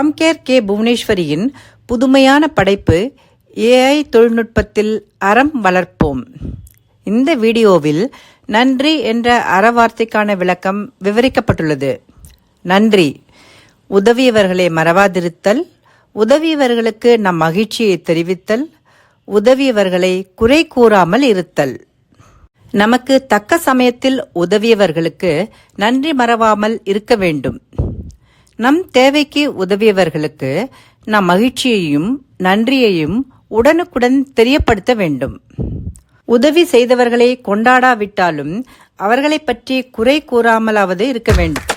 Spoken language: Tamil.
சங்கேர் கே. புவனேஸ்வரியின் புதுமையான படைப்பு ஏஐ தொழில்நுட்பத்தில் அறம் வளர்ப்போம். இந்த வீடியோவில் நன்றி என்ற அறவார்த்தைக்கான விளக்கம் விவரிக்கப்பட்டுள்ளது. நன்றி. உதவியவர்களை மறவாதிருத்தல் உதவியவர்களுக்கு நம் மகிழ்ச்சியை தெரிவித்தல் உதவியவர்களை குறை கூறாமல் இருத்தல். நமக்கு தக்க சமயத்தில் உதவியவர்களுக்கு நன்றி மறவாமல் இருக்க வேண்டும். நம் தேவைக்கு உதவியவர்களுக்கு நம் மகிழ்ச்சியையும் நன்றியையும் உடனுக்குடன் தெரியப்படுத்த வேண்டும். உதவி செய்தவர்களை கொண்டாடாவிட்டாலும் அவர்களைப் பற்றி குறை கூறாமலாவது இருக்க வேண்டும்.